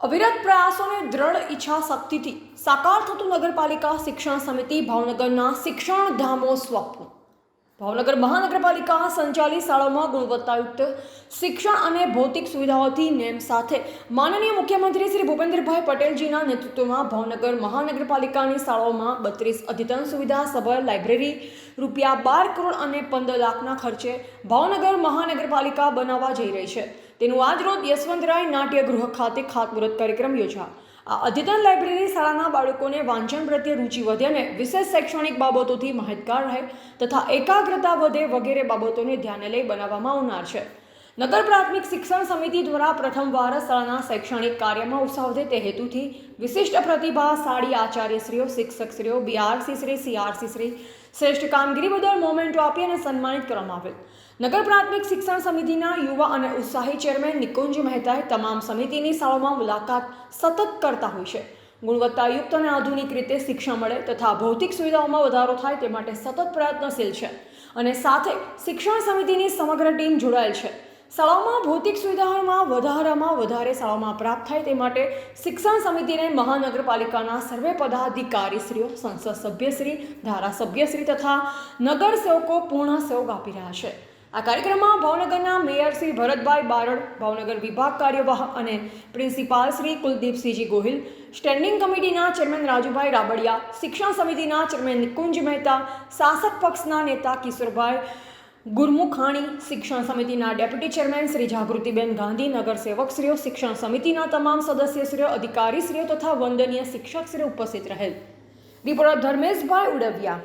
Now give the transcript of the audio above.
અવિરત પ્રયાસોને દ્રઢ ઈચ્છા શક્તિથી સાકાર થતું નગરપાલિકા શિક્ષણ સમિતિ ભાવનગરના શિક્ષણ ધામો સ્વપ્ન. ભાવનગર મહાનગરપાલિકા સંચાલિત શાળાઓમાં ગુણવત્તાયુક્ત શિક્ષણ અને ભૌતિક સુવિધાઓથી નેમ સાથે માનનીય મુખ્યમંત્રી શ્રી ભૂપેન્દ્રભાઈ પટેલજીના નેતૃત્વમાં ભાવનગર મહાનગરપાલિકાની શાળાઓમાં બત્રીસ અદ્યતન સુવિધા સભર લાઇબ્રેરી રૂપિયા બાર કરોડ અને પંદર લાખના ખર્ચે ભાવનગર મહાનગરપાલિકા બનાવવા જઈ રહી છે. તેનું આજરોજ યશવંતરાય નાટ્યગૃહ ખાતે ખાતમુહૂર્ત કાર્યક્રમ યોજા આ અદ્યતન લાઇબ્રેરી શાળાના બાળકોને વાંચન પ્રત્યે રુચિ વધે અને વિશેષ શૈક્ષણિક બાબતોથી માહિતગાર રહે તથા એકાગ્રતા વધે વગેરે બાબતોને ધ્યાને લઈ બનાવવામાં આવનાર છે. નગર પ્રાથમિક શિક્ષણ સમિતિ દ્વારા પ્રથમવાર શાળાના શૈક્ષણિક કાર્યમાં ઉત્સાહ વધે તે હેતુથી વિશિષ્ટ પ્રતિભાશાળી આચાર્યશ્રીઓ, શિક્ષકશ્રીઓ બીઆરસી શ્રી સીઆરસી શ્રી શ્રેષ્ઠ કામગીરી બદલ મોમેન્ટો આપી અને સન્માનિત કરવામાં આવેલ. નગર પ્રાથમિક શિક્ષણ સમિતિના યુવા અને ઉત્સાહી ચેરમેન નિકુંજ મહેતાએ તમામ સમિતિની શાળાઓમાં મુલાકાત સતત કરતા હોય છે. ગુણવત્તાયુક્ત અને આધુનિક રીતે શિક્ષણ મળે તથા ભૌતિક સુવિધાઓમાં વધારો થાય તે માટે સતત પ્રયત્નશીલ છે. અને સાથે શિક્ષણ સમિતિની સમગ્ર ટીમ જોડાયેલ છે. શાળાઓમાં ભૌતિક સુવિધાઓમાં વધારામાં વધારે શાળાઓમાં પ્રાપ્ત થાય તે માટે શિક્ષણ સમિતિને મહાનગરપાલિકાના સર્વે પદાધિકારીશ્રીઓ, સંસદ સભ્યશ્રી, ધારાસભ્યશ્રી તથા નગર સેવકો પૂર્ણ સહયોગ આપી રહ્યા છે. આ કાર્યક્રમમાં ભાવનગરના મેયર શ્રી ભરતભાઈ બારડ, ભાવનગર વિભાગ કાર્યવાહ અને પ્રિન્સિપાલ શ્રી કુલદીપસિંહજી ગોહિલ, સ્ટેન્ડિંગ કમિટીના ચેરમેન રાજુભાઈ રાબડિયા, શિક્ષણ સમિતિના ચેરમેન નિકુંજ મહેતા, શાસક પક્ષના નેતા કિશોરભાઈ ગુરમુખાણી શિક્ષણ સમિતિના ડેપ્યુટી ચેરમેન શ્રી જાગૃતિબેન ગાંધી નગરસેવકશ્રીઓ શિક્ષણ સમિતિના તમામ સદસ્યશ્રીઓ, અધિકારીશ્રીઓ તથા વંદનીય શિક્ષકશ્રીઓ ઉપસ્થિત રહેલ. રિપોર્ટર ધર્મેશભાઈ ઉડવિયા.